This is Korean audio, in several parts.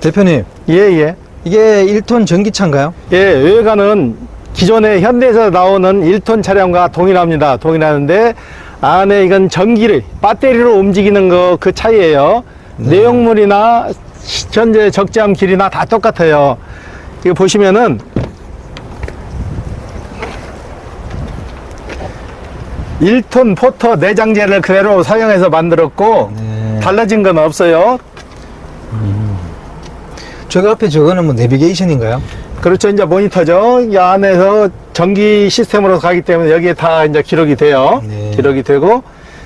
대표님, 예, 예. 이게 1톤 전기차인가요? 예, 외관은 기존의 현대에서 나오는 1톤 차량과 동일합니다. 동일하는데 안에 이건 전기를 배터리로 움직이는 거 그 차이예요. 내용물이나 현재 적재함 길이나 다 똑같아요. 이거 보시면은 일톤 포터 내장재를 그대로 사용해서 만들었고 네. 달라진 건 없어요. 저기 앞에 저거는 뭐 내비게이션인가요? 그렇죠. 이제 모니터죠. 이 안에서 전기 시스템으로 가기 때문에 여기에 다 이제 기록이 돼요. 네. 기록이 되고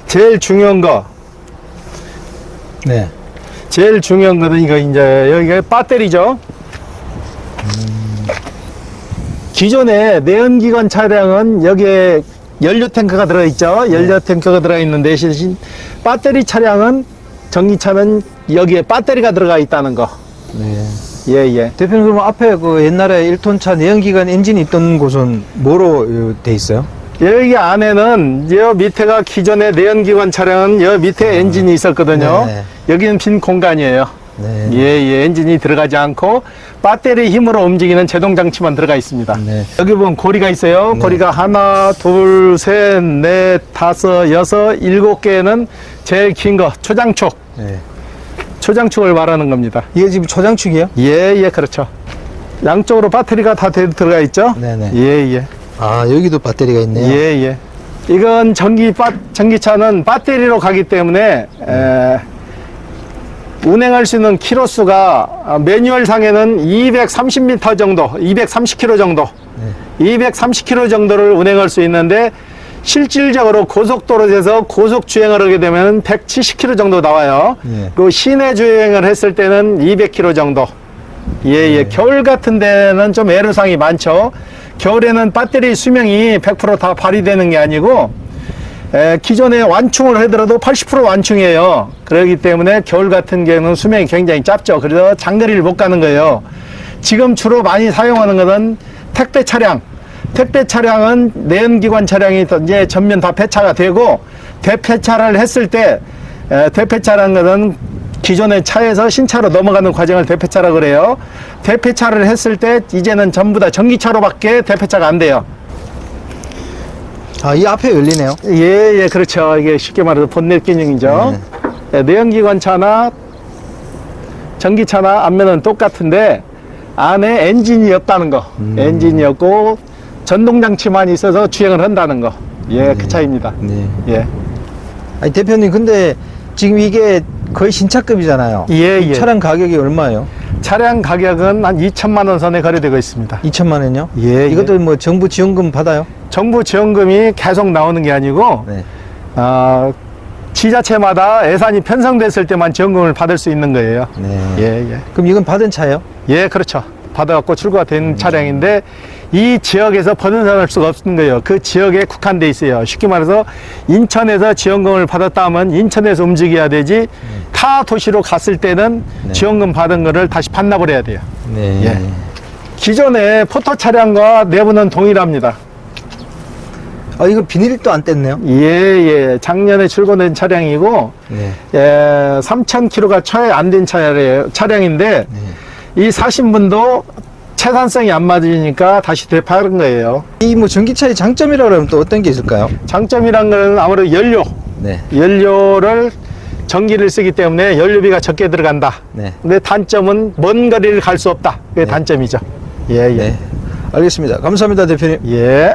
제일 중요한 거, 네. 제일 중요한 거는 이거 이제 여기가 배터리죠. 기존의 내연기관 차량은 여기에 연료 탱크가 들어있죠. 연료 탱크가 들어있는 대신 배터리 차량은 전기차는 여기에 배터리가 들어가 있다는 거. 네. 예, 예. 대표님, 그럼 앞에 그 옛날에 1톤 차 내연기관 엔진이 있던 곳은 뭐로 어, 돼 있어요? 여기 안에는 여 밑에가 기존의 내연기관 차량은 여 밑에 엔진이 있었거든요. 네. 여기는 빈 공간이에요. 네. 예, 예, 엔진이 들어가지 않고 배터리 힘으로 움직이는 제동 장치만 들어가 있습니다. 네. 여기 보면 고리가 있어요. 네. 고리가 하나, 둘, 셋, 넷, 다섯, 여섯, 일곱 개는 제일 긴 거, 초장축. 네. 초장축을 말하는 겁니다. 이게 지금 초장축이에요? 예, 예, 그렇죠. 양쪽으로 배터리가 다 대- 들어가 있죠? 네네. 예, 예. 아, 여기도 배터리가 있네요. 예, 예. 이건 전기 바, 전기차는 배터리로 가기 때문에 에, 운행할 수 있는 키로 수가 매뉴얼 상에는 230m 정도, 230km 정도, 230km 정도를 운행할 수 있는데 실질적으로 고속도로에서 고속 주행을 하게 되면 170km 정도 나와요. 예. 그 시내 주행을 했을 때는 200km 정도. 예, 예. 겨울 같은 데는 좀 애로사항이 많죠. 겨울에는 배터리 수명이 100%다 발휘되는 게 아니고, 에, 기존에 완충을 하더라도 80% 완충이에요. 그렇기 때문에 겨울 같은 경우는 수명이 굉장히 짧죠. 그래서 장거리를 못 가는 거예요. 지금 주로 많이 사용하는 것은 택배 차량. 택배 차량은 내연기관 차량이 더 이제 전면 다 폐차가 되고, 대폐차를 했을 때, 에, 대폐차라는 것은 기존의 차에서 신차로 넘어가는 과정을 대폐차라 그래요. 대폐차를 했을 때 이제는 전부 다 전기차로밖에 대폐차가 안 돼요. 아, 이 앞에 열리네요. 예, 예, 그렇죠. 이게 쉽게 말해서 본넷 기능이죠. 예, 내연기관 차나 전기차나 앞면은 똑같은데 안에 엔진이 없다는 거. 엔진이 없고 전동장치만 있어서 주행을 한다는 거. 예, 그 차이입니다. 네. 예. 아니, 대표님, 근데 지금 이게 거의 신차급이잖아요. 예, 예. 차량 가격이 얼마예요? 차량 가격은 한 2천만 원 선에 거래되고 있습니다. 2천만 원요? 예, 이것도 뭐 정부 지원금 받아요? 정부 지원금이 계속 나오는 게 아니고 네. 어, 지자체마다 예산이 편성됐을 때만 지원금을 받을 수 있는 거예요. 네. 예, 예. 그럼 이건 받은 차예요? 예, 그렇죠. 받아갖고 출고가 된 음. 차량인데 이 지역에서 벗어날 수가 없는 거예요. 그 지역에 국한돼 있어요. 쉽게 말해서 인천에서 지원금을 받았다 하면 인천에서 움직여야 되지 타 도시로 갔을 때는 음. 네. 지원금 받은 거를 다시 반납을 해야 돼요. 네. 예. 기존의 포터 차량과 내부는 동일합니다. 아, 이거 비닐도 안 뗐네요? 예, 예. 작년에 출고된 차량이고, 네. 예, 3,000km가 채안 된. 차량인데, 네. 이 사신 분도 채산성이 안 맞으니까 다시 되파는 거예요. 이 뭐 전기차의 장점이라고 하면 또 어떤 게 있을까요? 장점이란 거는 아무래도 연료, 네. 연료를 전기를 쓰기 때문에 연료비가 적게 들어간다. 네. 근데 단점은 먼 거리를 갈 수 없다. 그게 네. 단점이죠. 예, 예. 네. 알겠습니다. 감사합니다, 대표님. 예.